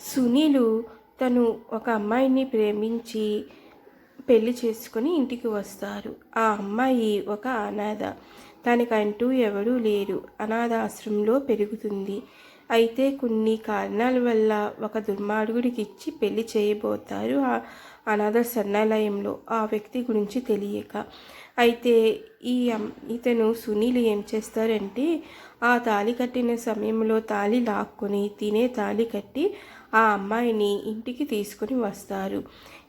సునీలు తను ఒక అమ్మాయిని ప్రేమించి పెళ్ళి చేసుకొని ఇంటికి వస్తారు. ఆ అమ్మాయి ఒక అనాథ. తనకంటూ ఎవరూ లేరు. అనాథాశ్రమంలో పెరుగుతుంది. అయితే కొన్ని కారణాల వల్ల ఒక దుర్మార్గుడికి ఇచ్చి పెళ్ళి చేయబోతారు ఆ అనాథ సన్నాలయంలో ఆ వ్యక్తి గురించి తెలియక. అయితే ఈ అమ్- ఇతను సునీలు ఏం చేస్తారంటే ఆ తాళి కట్టిన సమయంలో తాళి లాక్కొని తినే తాళి కట్టి ఆ అమ్మాయిని ఇంటికి తీసుకొని వస్తారు.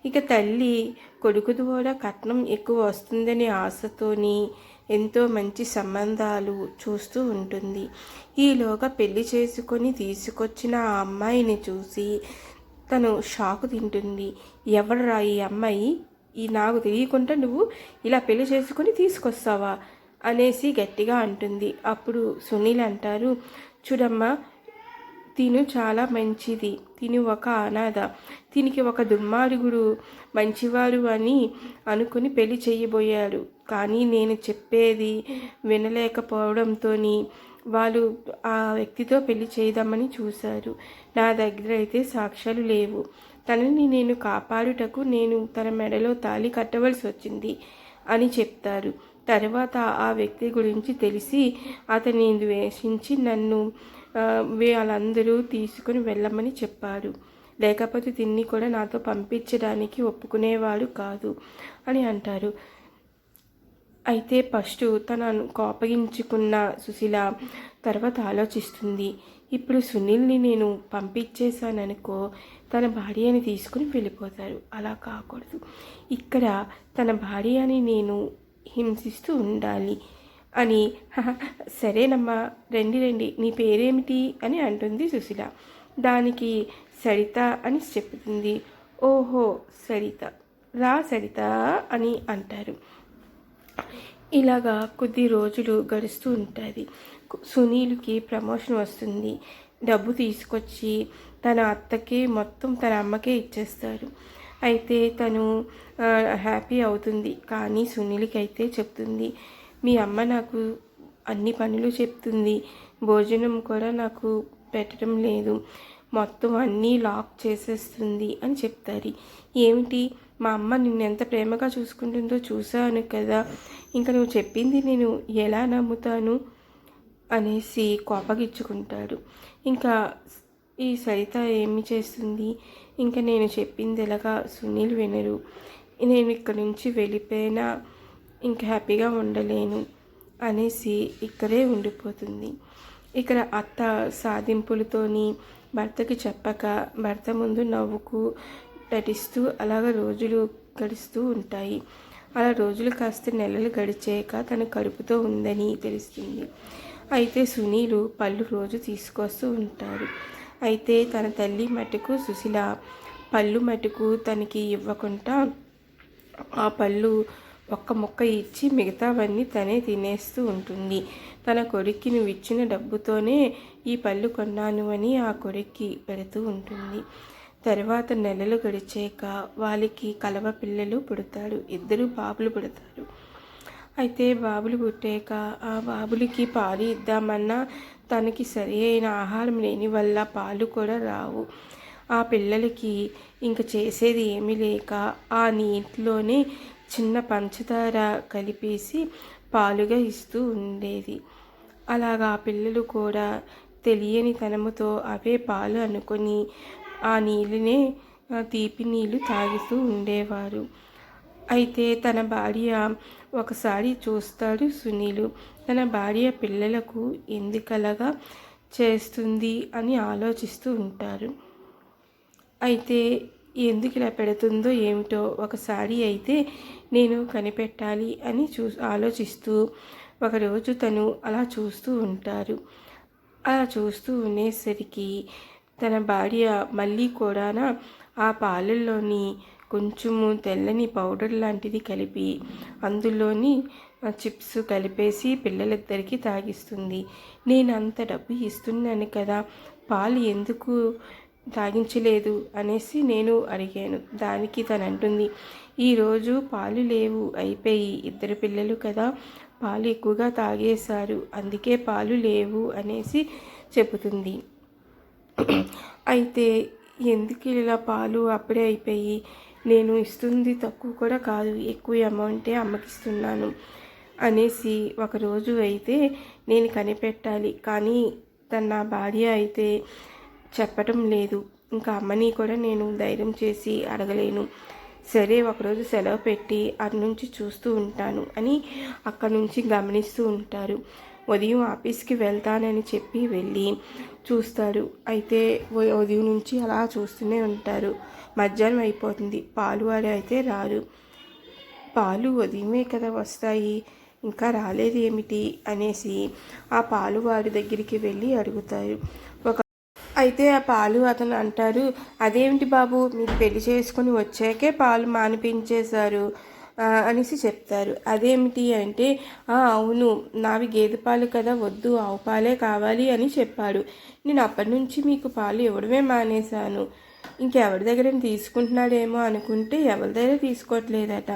ఇక తల్లి కొడుకు ద్వారా కట్నం ఎక్కువ వస్తుందనే ఆశతోని ఎంతో మంచి సంబంధాలు చూస్తూ ఉంటుంది. ఈలోగా పెళ్ళి చేసుకొని తీసుకొచ్చిన ఆ అమ్మాయిని చూసి తను షాకు తింటుంది. ఎవరురా ఈ అమ్మాయి? ఈ నాకు తెలియకుండా నువ్వు ఇలా పెళ్ళి చేసుకొని తీసుకొస్తావా? అనేసి గట్టిగా అంటుంది. అప్పుడు సునీల్ అంటారు చూడమ్మా తిను చాలా మంచిది. తిను ఒక అనాథ. తినికి ఒక దుర్మార్గుడు మంచివారు అని అనుకుని పెళ్ళి చేయబోయాడు కానీ నేను చెప్పేది వినలేకపోవడంతో వాళ్ళు ఆ వ్యక్తితో పెళ్ళి చేద్దామని చూశారు. నా దగ్గర అయితే సాక్ష్యాలు లేవు. తనని నేను కాపాడుటకు నేను తన మెడలో తాళి కట్టవలసి వచ్చింది అని చెప్తారు. తర్వాత ఆ వ్యక్తి గురించి తెలిసి అతని ద్వేషించి నన్ను వాళ్ళందరూ తీసుకుని వెళ్ళమని చెప్పారు. లేకపోతే దీన్ని కూడా నాతో పంపించడానికి ఒప్పుకునేవాడు కాదు అని అంటారు. అయితే ఫస్ట్ తనను కోపగించుకున్న సుశీల తర్వాత ఆలోచిస్తుంది. ఇప్పుడు సునీల్ని నేను పంపించేశాననుకో తన భార్యని తీసుకుని వెళ్ళిపోతారు. అలా కాకూడదు. ఇక్కడ తన భార్యని నేను హింసిస్తూ ఉండాలి. అని. సరేనమ్మా రండి రండి. నీ పేరేమిటి అని అంటుంది సుశీల. దానికి సరిత అని చెప్తుంది. ఓహో సరిత. రా సరిత అని అంటారు. ఇలాగా కొద్ది రోజులు గడుస్తూ ఉంటుంది. సునీల్కి ప్రమోషన్ వస్తుంది. డబ్బు తీసుకొచ్చి తన అత్తకి మొత్తం తన అమ్మకే ఇచ్చేస్తారు. అయితే తను హ్యాపీ అవుతుంది. కానీ సునీల్కి అయితే చెప్తుంది మీ అమ్మ నాకు అన్ని పనులు చెప్తుంది. భోజనం కూడా నాకు పెట్టడం లేదు. మొత్తం అన్నీ లాక్ చేసేస్తుంది అని చెప్తారు ఏమిటి? మా అమ్మ నిన్ను ఎంత ప్రేమగా చూసుకుంటుందో చూశాను కదా. ఇంకా నువ్వు చెప్పింది నేను ఎలా నమ్ముతాను? అనేసి కోపగించుకుంటాడు. ఇంకా ఈ సరిత ఏమి చేస్తుంది? ఇంకా నేను చెప్పింది ఎలాగా సునీల్ వినరు. నేను ఇక్కడ నుంచి వెళ్ళిపోయినా ఇంకా హ్యాపీగా ఉండలేను అనేసి ఇక్కడే ఉండిపోతుంది. ఇక్కడ అత్త సాధింపులతోని భర్తకి చెప్పక భర్త ముందు నవ్వుకు నటిస్తూ అలాగ రోజులు గడుస్తూ ఉంటాయి. అలా రోజులు కాస్త నెలలు గడిచాక తన కడుపుతో ఉందని తెలుస్తుంది. అయితే సునీలు పళ్ళు రోజు తీసుకొస్తూ ఉంటాడు. అయితే తన తల్లి మటుకు సుశీల పళ్ళు మటుకు తనకి ఇవ్వకుండా ఆ పళ్ళు ఒక్క ముక్క ఇచ్చి మిగతావన్నీ తనే తినేస్తూ ఉంటుంది. తన కొడుక్కి నువ్వు ఇచ్చిన డబ్బుతోనే ఈ పళ్ళు కొన్నాను అని ఆ కొడుక్కి పెడుతూ ఉంటుంది. తర్వాత నెలలు గడిచాక వాళ్ళకి కలవ పిల్లలు పుడతాడు. ఇద్దరు బాబులు పుడతారు. అయితే బాబులు పుట్టాక ఆ బాబులకి పాలు ఇద్దామన్నా తనకి సరి అయిన ఆహారం లేని వల్ల పాలు కూడా రావు. ఆ పిల్లలకి ఇంక చేసేది ఏమీ లేక ఆ నీటిలోనే చిన్న పంచదార కలిపేసి పాలుగా ఇస్తూ ఉండేది. అలాగా ఆ పిల్లలు కూడా తెలియని తనముతో అవే పాలు అనుకొని ఆ నీళ్ళనే తీపి నీళ్ళు తాగుతూ ఉండేవారు. అయితే తన భార్య ఒకసారి చూస్తాడు సునీలు తన భార్య పిల్లలకు ఎందుకలగా చేస్తుంది? అని ఆలోచిస్తూ ఉంటారు. అయితే ఎందుకు ఇలా పెడుతుందో ఏమిటో ఒకసారి అయితే నేను కనిపెట్టాలి అని చూ ఆలోచిస్తూ ఒకరోజు తను అలా చూస్తూ ఉంటారు. అలా చూస్తూ ఉండేసరికి తన భార్య మళ్ళీ కూడాన ఆ పాలల్లోని కొంచెము తెల్లని పౌడర్ లాంటిది కలిపి అందులోని చిప్స్ కలిపేసి పిల్లలిద్దరికీ తాగిస్తుంది. నేను అంత డబ్బు ఇస్తున్నాను కదా పాలు ఎందుకు తాగించలేదు అనేసి నేను అడిగాను. దానికి తను అంటుంది ఈరోజు పాలు లేవు అయిపోయి ఇద్దరు పిల్లలు కదా పాలు ఎక్కువగా తాగేశారు అందుకే పాలు లేవు అనేసి చెబుతుంది. అయితే ఎందుకు ఇలా పాలు అప్పుడే అయిపోయి? నేను ఇస్తుంది తక్కువ కూడా కాదు ఎక్కువ అమౌంటే అమ్మకిస్తున్నాను అనేసి ఒకరోజు అయితే నేను కనిపెట్టాలి. కానీ తన నా భార్య అయితే చెప్పటం లేదు. ఇంకా అమ్మని కూడా నేను ధైర్యం చేసి అడగలేను. సరే ఒకరోజు సెలవు పెట్టి అటు నుంచి చూస్తూ ఉంటాను అని అక్కడి నుంచి గమనిస్తూ ఉంటారు. ఉదయం ఆఫీస్కి వెళ్తానని చెప్పి వెళ్ళి చూస్తాడు అయితే ఉదయం నుంచి అలా చూస్తూనే ఉంటారు. మధ్యాహ్నం అయిపోతుంది. పాలు వారు అయితే రారు. పాలు ఉదయమే కదా వస్తాయి. ఇంకా రాలేదు ఏమిటి అనేసి ఆ పాలు వారి దగ్గరికి వెళ్ళి అడుగుతారు. అయితే ఆ పాలు అతను అంటారు అదేమిటి బాబు మీరు పెళ్ళి చేసుకొని వచ్చాకే పాలు మానిపించేశారు అనేసి చెప్తారు. అదేమిటి అంటే "ఆ, అవును నావి గేదె పాలు కదా వద్దు ఆవు పాలే కావాలి అని చెప్పాడు. నేను అప్పటి నుంచి మీకు పాలు ఇవ్వడమే మానేశాను. ఇంకెవరి దగ్గర తీసుకుంటున్నాడేమో అనుకుంటే ఎవరి దగ్గర తీసుకోవట్లేదట.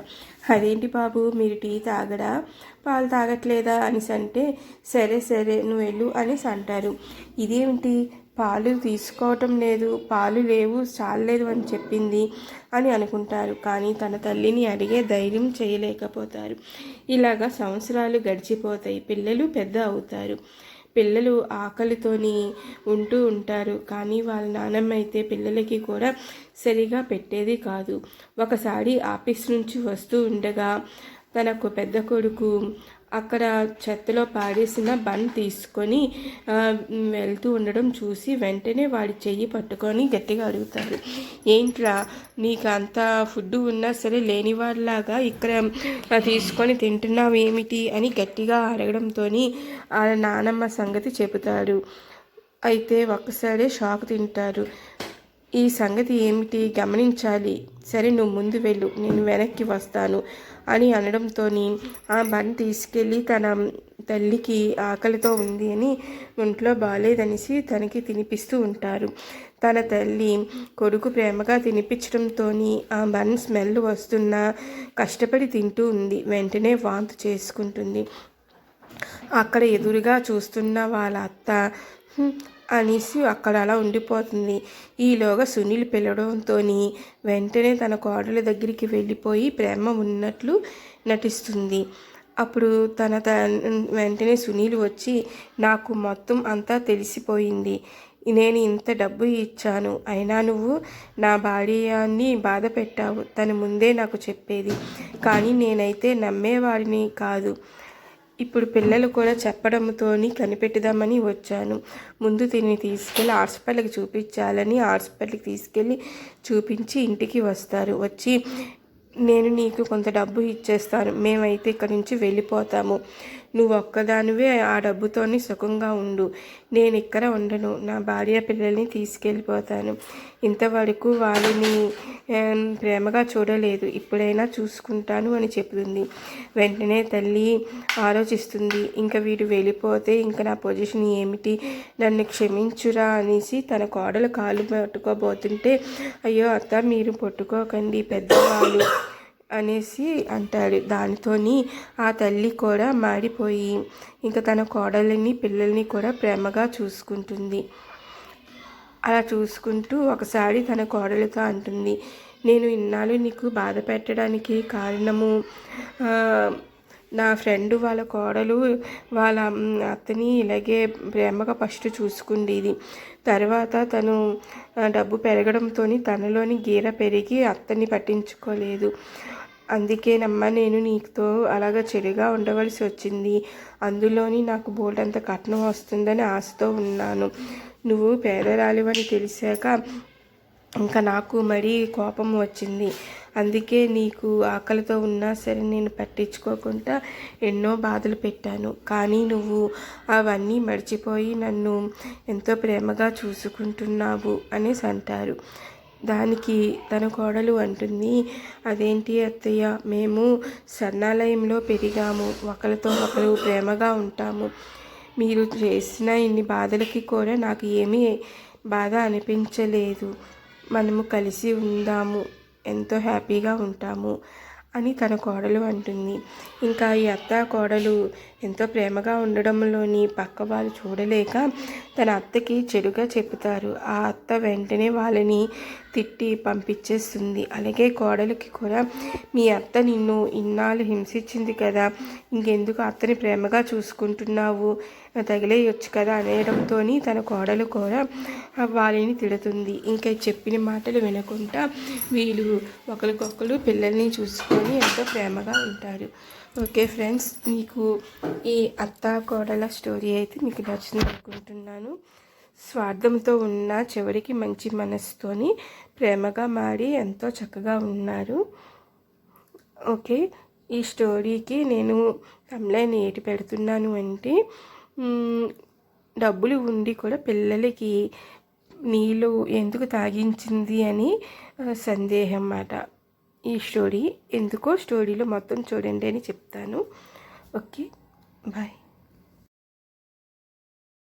అదేంటి బాబు మీరు టీ తాగడా? పాలు తాగట్లేదా? అనేసి అంటే సరే సరే నువ్వు వెళ్ళు అనేసి అంటారు. ఇదేమిటి? పాలు తీసుకోవటం లేదు పాలు లేవు చాలలేదు అని చెప్పింది అని అనుకుంటారు. కానీ తన తల్లిని అడిగే ధైర్యం చేయలేకపోతారు. ఇలాగా సంవత్సరాలు గడిచిపోతాయి. పిల్లలు పెద్ద అవుతారు. పిల్లలు ఆకలితోని ఉంటూ ఉంటారు. కానీ వాళ్ళ నాన్నమ్మ అయితే పిల్లలకి కూడా సరిగా పెట్టేది కాదు. ఒకసారి ఆఫీస్ నుంచి వస్తూ ఉండగా తనకు పెద్ద కొడుకు అక్కడ చెత్తలో పాడేసిన బన్ తీసుకొని వెళ్తూ ఉండడం చూసి వెంటనే వాడి చెయ్యి పట్టుకొని గట్టిగా అడుగుతారు. ఏంట్రా నీకు అంత ఫుడ్ ఉన్నా సరే లేని వాళ్ళలాగా ఇక్కడ తీసుకొని తింటున్నావు ఏమిటి అని గట్టిగా అడగడంతో ఆ నానమ్మ సంగతి చెబుతారు. అయితే ఒక్కసారి షాక్ తింటారు. ఈ సంగతి ఏమిటి గమనించాలి? సరే నువ్వు ముందు వెళ్ళు. నేను వెనక్కి వస్తాను అని అనడంతో ఆ బన్ తీసుకెళ్ళి తన తల్లికి ఆకలితో ఉంది అని ఒంట్లో బాగాలేదనేసి తనకి తినిపిస్తూ ఉంటారు. తన తల్లి కొడుకు ప్రేమగా తినిపించడంతో ఆ బన్ స్మెల్ వస్తున్నా కష్టపడి తింటూ ఉంది. వెంటనే వాంతి చేసుకుంటుంది. అక్కడ ఎదురుగా చూస్తున్న వాళ్ళ అత్త అనేసి అక్కడ అలా ఉండిపోతుంది. ఈలోగా సునీల్ పిలవడంతో వెంటనే తన కోడల దగ్గరికి వెళ్ళిపోయి ప్రేమ ఉన్నట్లు నటిస్తుంది. అప్పుడు తన త వెంటనే సునీల్ వచ్చి నాకు మొత్తం అంతా తెలిసిపోయింది. నేను ఇంత డబ్బు ఇచ్చాను. అయినా నువ్వు నా భార్యని బాధ పెట్టావు తను ముందే నాకు చెప్పేది. కానీ నేనైతే నమ్మేవాడిని కాదు. ఇప్పుడు పిల్లలు కూడా చెప్పడంతోని కనిపెట్టుదామని వచ్చాను. ముందు దీన్ని తీసుకెళ్ళి హాస్పిటల్కి చూపించాలని హాస్పిటల్కి తీసుకెళ్ళి చూపించి ఇంటికి వస్తారు. వచ్చి నేను నీకు కొంత డబ్బు ఇచ్చేస్తాను. మేమైతే ఇక్కడి నుంచి వెళ్ళిపోతాము. నువ్వు ఒక్కదానివే ఆ డబ్బుతోని సుఖంగా ఉండు. నేను ఇక్కడ ఉండను. నా భార్య పిల్లల్ని తీసుకెళ్ళిపోతాను. ఇంతవరకు వాళ్ళని ప్రేమగా చూడలేదు. ఇప్పుడైనా చూసుకుంటాను అని చెప్తుంది. వెంటనే తల్లి ఆలోచిస్తుంది. ఇంకా వీడు వెళ్ళిపోతే ఇంకా నా పొజిషన్ ఏమిటి? నన్ను క్షమించురా అనేసి తన కోడలు కాలు పట్టుకోబోతుంటే అయ్యో అత్త మీరు పట్టుకోకండి పెద్దవాళ్ళు. అనేసి అంటాడు. దానితోని ఆ తల్లి కూడా మాడిపోయి ఇంకా తన కోడలిని పిల్లల్ని కూడా ప్రేమగా చూసుకుంటుంది. అలా చూసుకుంటూ ఒకసారి తన కోడలితో అంటుంది నేను ఇన్నాళ్ళు నీకు బాధ పెట్టడానికి కారణము నా ఫ్రెండ్ వాళ్ళ కోడలు వాళ్ళ అత్తని ఇలాగే ప్రేమగా ఫస్ట్ చూసుకుండేది. తర్వాత తను డబ్బు పెరగడంతో తనలోని గీర పెరిగి అత్తని పట్టించుకోలేదు. అందుకేనమ్మా నేను నీతో అలాగ చెడుగా ఉండవలసి వచ్చింది. అందులోని నాకు బోల్డంత కట్నం వస్తుందని ఆశతో ఉన్నాను. నువ్వు పేదరాలివని తెలిసాక ఇంకా నాకు మరీ కోపం వచ్చింది. అందుకే నీకు ఆకలితో ఉన్నా సరే నేను పట్టించుకోకుండా ఎన్నో బాధలు పెట్టాను. కానీ నువ్వు అవన్నీ మర్చిపోయి నన్ను ఎంతో ప్రేమగా చూసుకుంటున్నావు అనేసి అంటారు. దానికి తన కోడలు అంటుంది అదేంటి అత్తయ్య మేము సన్నాలయంలో పెరిగాము. ఒకరితో ఒకరు ప్రేమగా ఉంటాము. మీరు చేసిన ఇన్ని బాధలకి కూడా నాకు ఏమీ బాధ అనిపించలేదు. మనము కలిసి ఉందాము. ఎంతో హ్యాపీగా ఉంటాము అని తన కోడలు అంటుంది. ఇంకా ఈ అత్త కోడలు ఎంతో ప్రేమగా ఉండడంలోని పక్క వాళ్ళు చూడలేక తన అత్తకి చెడుగా చెబుతారు. ఆ అత్త వెంటనే వాళ్ళని తిట్టి పంపించేస్తుంది. అలాగే కోడలికి కూడా మీ అత్త నిన్ను ఇన్నాళ్ళు హింసించింది కదా ఇంకెందుకు అత్తని ప్రేమగా చూసుకుంటున్నావు? తగిలేయొచ్చు కదా అనేయడంతో తన కోడలు కూడా వాళ్ళని తిడుతుంది. ఇంకా చెప్పిన మాటలు వినకుండా వీళ్ళు ఒకరికొకరు పిల్లల్ని చూసుకొని ఎంతో ప్రేమగా ఉంటారు. ఓకే ఫ్రెండ్స్ మీకు ఈ అత్త కోడల స్టోరీ అయితే మీకు నచ్చింది అనుకుంటున్నాను. స్వార్థంతో ఉన్న చివరికి మంచి మనసుతోని ప్రేమగా మారి ఎంతో చక్కగా ఉన్నారు. ఓకే ఈ స్టోరీకి నేను తమ్లైన్ ఏటి పెడుతున్నాను అంటే డబ్బులు ఉండి కూడా పిల్లలకి నీళ్ళు ఎందుకు తాగించింది అని సందేహం అన్నమాట. ఈ స్టోరీ ఎందుకో స్టోరీలో మొత్తం చూడండి అని చెప్తాను. Okay bye.